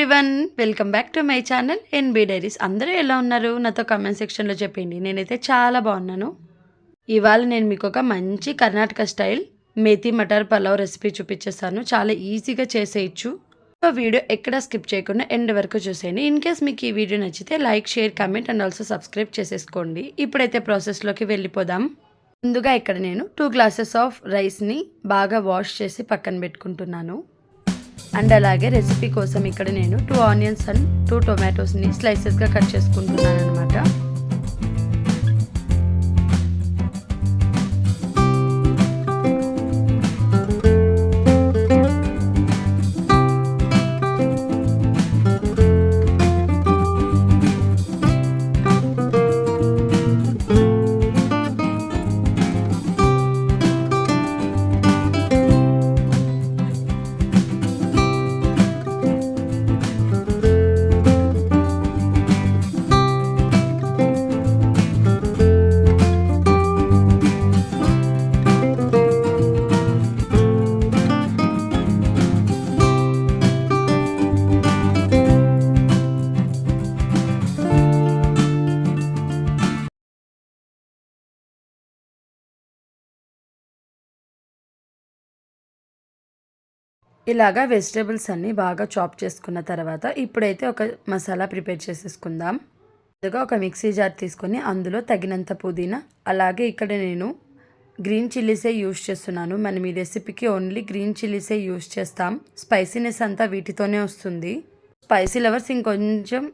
Everyone welcome back to my channel NB diaries అందరూ ఎలా ఉన్నారు? నాతో కమెంట్ సెక్షన్లో చెప్పండి. నేనైతే చాలా బాగున్నాను. ఇవాళ నేను మీకు ఒక మంచి కర్ణాటక స్టైల్ మేతి మటర్ పలావ్ రెసిపీ చూపించేస్తాను. చాలా ఈజీగా చేసేయచ్చు. సో వీడియో ఎక్కడ స్కిప్ చేయకుండా ఎండ్ వరకు చూసేయండి. ఇన్ కేస్ మీకు ఈ వీడియో నచ్చితే like share comment and also subscribe చేసేసుకోండి. ఇప్పుడైతే ప్రాసెస్లోకి వెళ్ళిపోదాం. ముందుగా ఇక్కడ నేను టూ గ్లాసెస్ ఆఫ్ రైస్ని బాగా వాష్ చేసి పక్కన పెట్టుకుంటున్నాను. అండ్ అలాగే రెసిపీ కోసం ఇక్కడ నేను టూ ఆనియన్స్ అండ్ టూ టొమాటోస్ని స్లైసెస్గా కట్ చేసుకుంటున్నాను అనమాట ఇలాగా వెజిటేబుల్స్ అన్నీ బాగా చాప్ చేసుకున్న తర్వాత ఇప్పుడైతే ఒక మసాలా ప్రిపేర్ చేసేసుకుందాం. ముందుగా ఒక మిక్సీ జార్ తీసుకొని అందులో తగినంత పుదీనా అలాగే ఇక్కడ నేను గ్రీన్ చిల్లీసే యూస్ చేస్తున్నాను. మనం ఈ రెసిపీకి ఓన్లీ గ్రీన్ చిల్లీసే యూస్ చేస్తాం. స్పైసీనెస్ అంతా వీటితోనే వస్తుంది. స్పైసీ లవర్స్ ఇంకొంచెం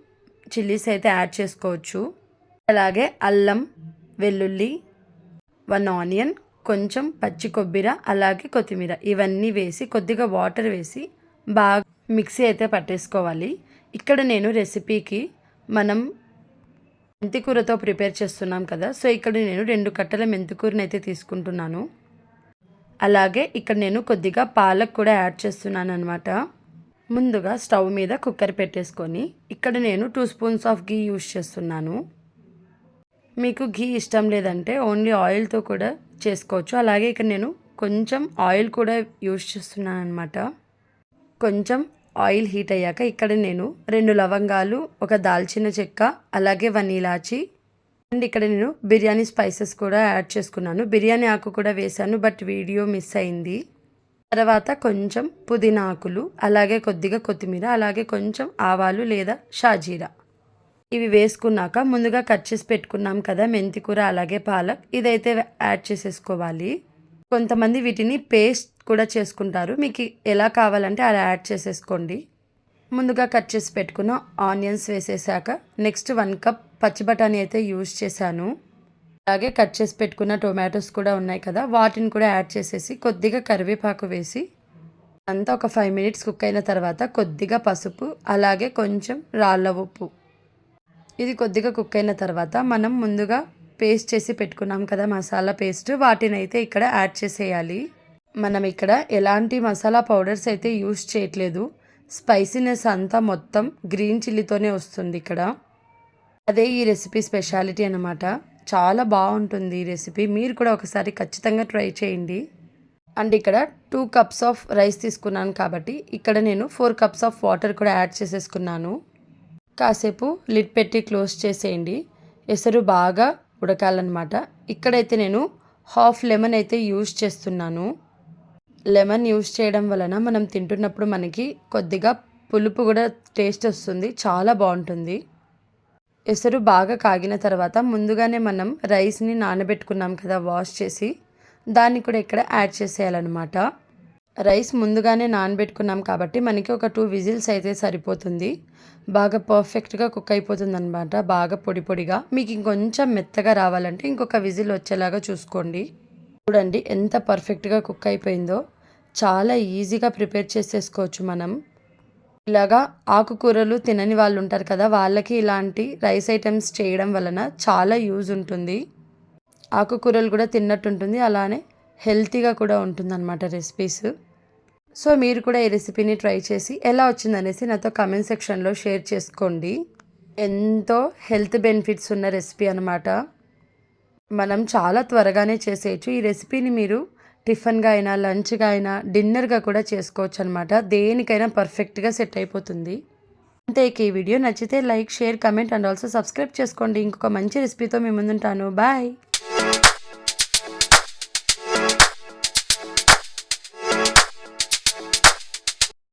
చిల్లీస్ అయితే యాడ్ చేసుకోవచ్చు. అలాగే అల్లం వెల్లుల్లి వన్ ఆనియన్ కొంచెం పచ్చి కొబ్బరి అలాగే కొత్తిమీర ఇవన్నీ వేసి కొద్దిగా వాటర్ వేసి బాగా మిక్సీ అయితే పట్టేసుకోవాలి. ఇక్కడ నేను రెసిపీకి మనం మెంతికూరతో ప్రిపేర్ చేస్తున్నాం కదా సో ఇక్కడ నేను రెండు కట్టల మెంతికూరని అయితే తీసుకుంటున్నాను. అలాగే ఇక్కడ నేను కొద్దిగా పాలక్ కూడా యాడ్ చేస్తున్నాను అనమాట ముందుగా స్టవ్ మీద కుక్కర్ పెట్టేసుకొని ఇక్కడ నేను two spoons of ghee use చేస్తున్నాను. మీకు ఘీ ఇష్టం లేదంటే ఓన్లీ ఆయిల్తో కూడా చేసుకోవచ్చు. అలాగే ఇక్కడ నేను కొంచెం ఆయిల్ కూడా యూజ్ చేస్తున్నాను అనమాట కొంచెం ఆయిల్ హీట్ అయ్యాక ఇక్కడ నేను రెండు లవంగాలు ఒక దాల్చిన చెక్క అలాగే వన్ ఇలాచి అండ్ ఇక్కడ నేను బిర్యానీ స్పైసెస్ కూడా యాడ్ చేసుకున్నాను. బిర్యానీ ఆకు కూడా వేశాను బట్ వీడియో మిస్ అయింది. తర్వాత కొంచెం పుదీనా ఆకులు అలాగే కొద్దిగా కొత్తిమీర అలాగే కొంచెం ఆవాలు లేదా షాజీరా. ఇవి వేసుకున్నాక ముందుగా కట్ చేసి పెట్టుకున్నాం కదా మెంతికూర అలాగే పాలక్. ఇదైతే యాడ్ చేసేసుకోవాలి. కొంతమంది వీటిని పేస్ట్ కూడా చేసుకుంటారు. మీకు ఎలా కావాలంటే అలా యాడ్ చేసేసుకోండి. ముందుగా కట్ చేసి పెట్టుకున్న ఆనియన్స్ వేసేసాక నెక్స్ట్ వన్ కప్ పచ్చి బఠానీ అయితే యూజ్ చేశాను. అలాగే కట్ చేసి పెట్టుకున్న టొమాటోస్ కూడా ఉన్నాయి కదా వాటిని కూడా యాడ్ చేసేసి కొద్దిగా కరివేపాకు వేసి అంతా ఒక ఫైవ్ మినిట్స్ కుక్ అయిన తర్వాత కొద్దిగా పసుపు అలాగే కొంచెం రాళ్ళ ఉప్పు. ఇది కొద్దిగా కుక్ అయిన తర్వాత మనం ముందుగా పేస్ట్ చేసి పెట్టుకున్నాం కదా మసాలా పేస్ట్. వాటిని అయితే ఇక్కడ యాడ్ చేసేయాలి. మనం ఇక్కడ ఎలాంటి మసాలా పౌడర్స్ అయితే యూస్ చేయట్లేదు. స్పైసీనెస్ అంతా మొత్తం గ్రీన్ చిల్లీతోనే వస్తుంది ఇక్కడ. అదే ఈ రెసిపీ స్పెషాలిటీ అనమాట చాలా బాగుంటుంది ఈ రెసిపీ. మీరు కూడా ఒకసారి ఖచ్చితంగా ట్రై చేయండి. అండ్ ఇక్కడ టూ కప్స్ ఆఫ్ రైస్ తీసుకున్నాను కాబట్టి ఇక్కడ నేను ఫోర్ కప్స్ ఆఫ్ వాటర్ కూడా యాడ్ చేసేసుకున్నాను. కాసేపు లిడ్ పెట్టి క్లోజ్ చేసేయండి. ఎసరు బాగా ఉడకాలన్నమాట. ఇక్కడైతే నేను హాఫ్ లెమన్ అయితే యూజ్ చేస్తున్నాను. లెమన్ యూజ్ చేయడం వలన మనం తింటున్నప్పుడు మనకి కొద్దిగా పులుపు కూడా టేస్ట్ వస్తుంది. చాలా బాగుంటుంది. ఎసరు బాగా కాగిన తర్వాత ముందుగానే మనం రైస్ని నానబెట్టుకున్నాం కదా వాష్ చేసి దాన్ని కూడా ఇక్కడ యాడ్ చేసేయాలన్నమాట. రైస్ ముందుగానే నానబెట్టుకున్నాం కాబట్టి మనకి ఒక టూ విజిల్స్ అయితే సరిపోతుంది. బాగా పర్ఫెక్ట్గా కుక్ అయిపోతుంది అనమాట బాగా పొడి పొడిగా. మీకు ఇంకొంచెం మెత్తగా రావాలంటే ఇంకొక విజిల్ వచ్చేలాగా చూసుకోండి. చూడండి ఎంత పర్ఫెక్ట్గా కుక్ అయిపోయిందో. చాలా ఈజీగా ప్రిపేర్ చేసేసుకోవచ్చు మనం. ఇలాగా ఆకుకూరలు తినని వాళ్ళు ఉంటారు కదా వాళ్ళకి ఇలాంటి రైస్ ఐటమ్స్ చేయడం వలన చాలా యూజ్ ఉంటుంది. ఆకుకూరలు కూడా తిన్నట్టు ఉంటుంది అలానే హెల్తీగా కూడా ఉంటుందన్నమాట రెసిపీస్. సో మీరు కూడా ఈ రెసిపీని ట్రై చేసి ఎలా వచ్చిందనేసి నాతో కమెంట్ సెక్షన్లో షేర్ చేసుకోండి. ఎంతో హెల్త్ బెనిఫిట్స్ ఉన్న రెసిపీ అనమాట మనం చాలా త్వరగానే చేసేయచ్చు. ఈ రెసిపీని మీరు టిఫిన్గా అయినా లంచ్గా అయినా డిన్నర్గా కూడా చేసుకోవచ్చు అనమాట దేనికైనా పర్ఫెక్ట్గా సెట్ అయిపోతుంది. అంతే ఈ వీడియో నచ్చితే like share comment and also subscribe చేసుకోండి. ఇంకొక మంచి రెసిపీతో మీ ముందుంటాను. బాయ్!